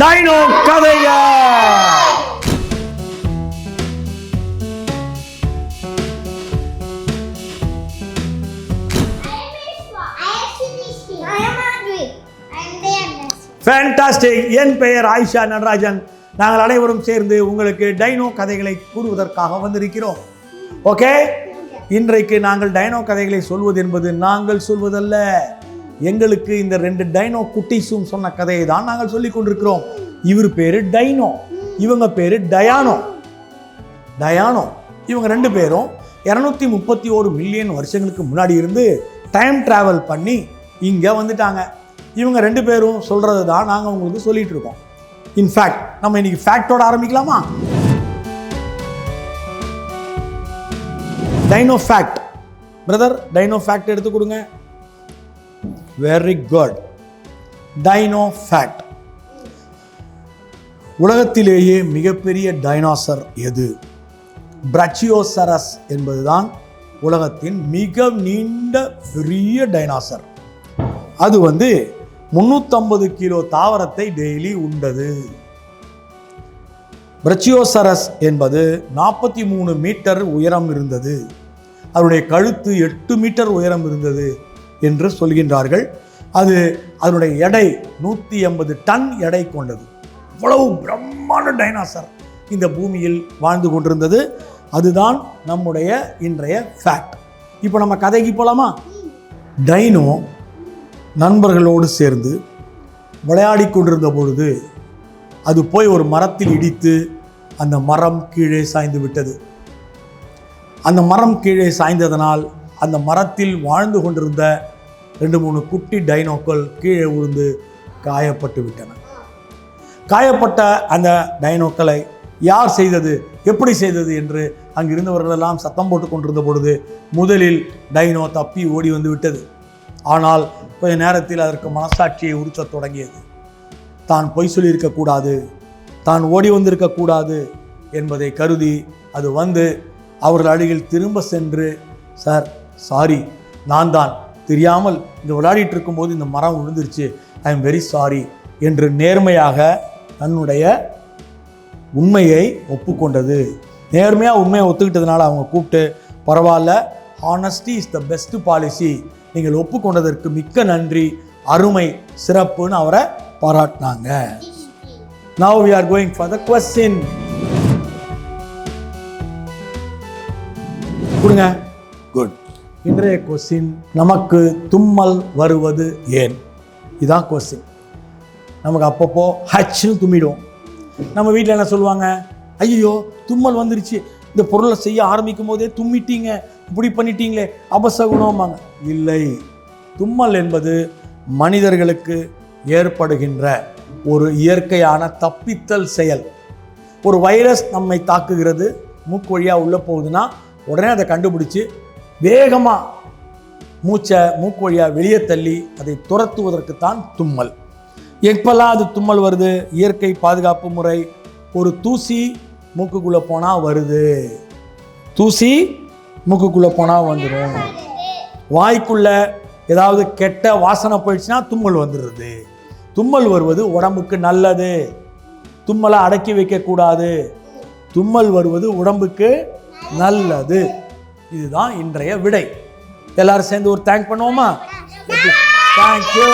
Dino கதைய? Fantastic என் பெயர் ஆயிஷா நடராஜன். நாங்கள் அனைவரும் சேர்ந்து உங்களுக்கு டைனோ கதைகளை கூறுவதற்காக வந்திருக்கிறோம். ஓகே இன்றைக்கு நாங்கள் டைனோ கதைகளை சொல்வது என்பது நாங்கள் சொல்வதல்ல. எங்களுக்கு இந்த ரெண்டு டைனோ குட்டீஸும் சொன்ன கதையை தான் நாங்கள் சொல்லிக் கொண்டிருக்கிறோம். இவர் பேரு டைனோ இவங்க பேரு டயானோ. டயானோ இவங்க ரெண்டு பேரும் இரநூத்தி முப்பத்தி ஒரு மில்லியன் வருஷங்களுக்கு முன்னாடி இருந்து டைம் டிராவல் பண்ணி இங்கே வந்துட்டாங்க. இவங்க ரெண்டு பேரும் சொல்கிறது தான் நாங்கள் உங்களுக்கு சொல்லிட்டு இருக்கோம். இன்ஃபேக்ட் நம்ம இன்னைக்கு ஃபேக்டோட ஆரம்பிக்கலாமா? Dino fact brother dino fact எடுத்து கொடுங்க. வெரி குட் டைனோ ஃபேக்ட் உலகத்திலேயே மிகப்பெரிய டைனோசர் எது? பிரச்சியோசரஸ் என்பதுதான் உலகத்தின் மிக நீண்ட பெரிய டைனாசர் அது வந்து முந்நூற்றம்பது கிலோ தாவரத்தை டெய்லி உண்டது. பிரச்சியோசரஸ் என்பது நாற்பத்தி மூணு மீட்டர் உயரம் இருந்தது. அவருடைய கழுத்து எட்டு மீட்டர் உயரம் இருந்தது. என்று சொல்கின்றார்கள். அது அதனுடைய எடை நூற்றி எண்பது டன் எடை கொண்டது. அவ்வளவு பிரம்மாண்ட டைனாசர் இந்த பூமியில் வாழ்ந்து கொண்டிருந்தது. அதுதான் நம்முடைய இன்றைய ஃபேக்ட் இப்போ நம்ம கதைக்கு போகலாமா டைனோ நண்பர்களோடு சேர்ந்து விளையாடி கொண்டிருந்த பொழுது அது போய் ஒரு மரத்தில் இடித்து அந்த மரம் கீழே சாய்ந்து விட்டது. அந்த மரம் கீழே சாய்ந்ததனால் அந்த மரத்தில் வாழ்ந்து கொண்டிருந்த ரெண்டு மூணு குட்டி டைனோக்கள் கீழே விழுந்து காயப்பட்டு விட்டன. காயப்பட்ட அந்த டைனோக்களை யார் செய்தது? எப்படி செய்தது என்று அங்கிருந்தவர்களெல்லாம் சத்தம் போட்டு கொண்டிருந்த பொழுது முதலில் டைனோ தப்பி ஓடி வந்து விட்டது. ஆனால் கொஞ்ச நேரத்தில் அதற்கு மனசாட்சியை உறுத்தத் தொடங்கியது. தான் பொய் சொல்லியிருக்கக்கூடாது தான் ஓடி வந்திருக்கக்கூடாது என்பதை கருதி அது வந்து அவர்கள் அருகில் திரும்ப சென்று சார் சாரி நான் தான் தெரியாமல் இந்த விளையாடிட்டு இருக்கும்போது இந்த மரம் விழுந்துருச்சு ஐ எம் வெரி சாரி என்று நேர்மையாக தன்னுடைய உண்மையை ஒப்புக்கொண்டது. நேர்மையாக உண்மையை ஒத்துக்கிட்டதுனால அவங்க கூப்பிட்டு பரவாயில்ல honesty is the best policy நீங்கள் ஒப்புக்கொண்டதற்கு மிக்க நன்றி அருமை சிறப்புன்னு அவரை பாராட்டினாங்க. Now we are going for the question கொடுங்க. இன்றைய கொஸ்டின் நமக்கு தும்மல் வருவது ஏன்? இதான் கொஸ்டின் நமக்கு அப்பப்போ ஹச்னு தும்மிடுவோம் நம்ம வீட்டில் என்ன சொல்லுவாங்க? ஐயோ தும்மல் வந்துருச்சு. இந்த பொருளை செய்ய ஆரம்பிக்கும் போதே தும்மிட்டீங்க. இப்படி பண்ணிட்டீங்களே அபசகுணமாங்க இல்லை. தும்மல் என்பது மனிதர்களுக்கு ஏற்படுகின்ற ஒரு இயற்கையான தப்பித்தல் செயல். ஒரு வைரஸ் நம்மை தாக்குகிறது. மூக்கு வழியாக உள்ளே போகுதுன்னா உடனே அதை கண்டுபிடிச்சி வேகமாக மூச்சை மூக்கு வழியாக வெளியே தள்ளி அதை துரத்துவதற்கு தான் தும்மல். எப்பெல்லாம் அது தும்மல் வருது? இயற்கை பாதுகாப்பு முறை ஒரு தூசி மூக்குக்குள்ளே போனால் வருது. தூசி மூக்குக்குள்ளே போனால் வந்துடும் வாய்க்குள்ள ஏதாவது கெட்ட வாசனை போயிடுச்சுன்னா தும்மல் வந்துடுது தும்மல் வருவது உடம்புக்கு நல்லது. தும்மலை அடக்கி வைக்கக்கூடாது. தும்மல் வருவது உடம்புக்கு நல்லது. இதுதான் இன்றைய விடை. எல்லாரும் சேர்ந்து ஒரு தேங்க் பண்ணுவோமா? தேங்க்யூ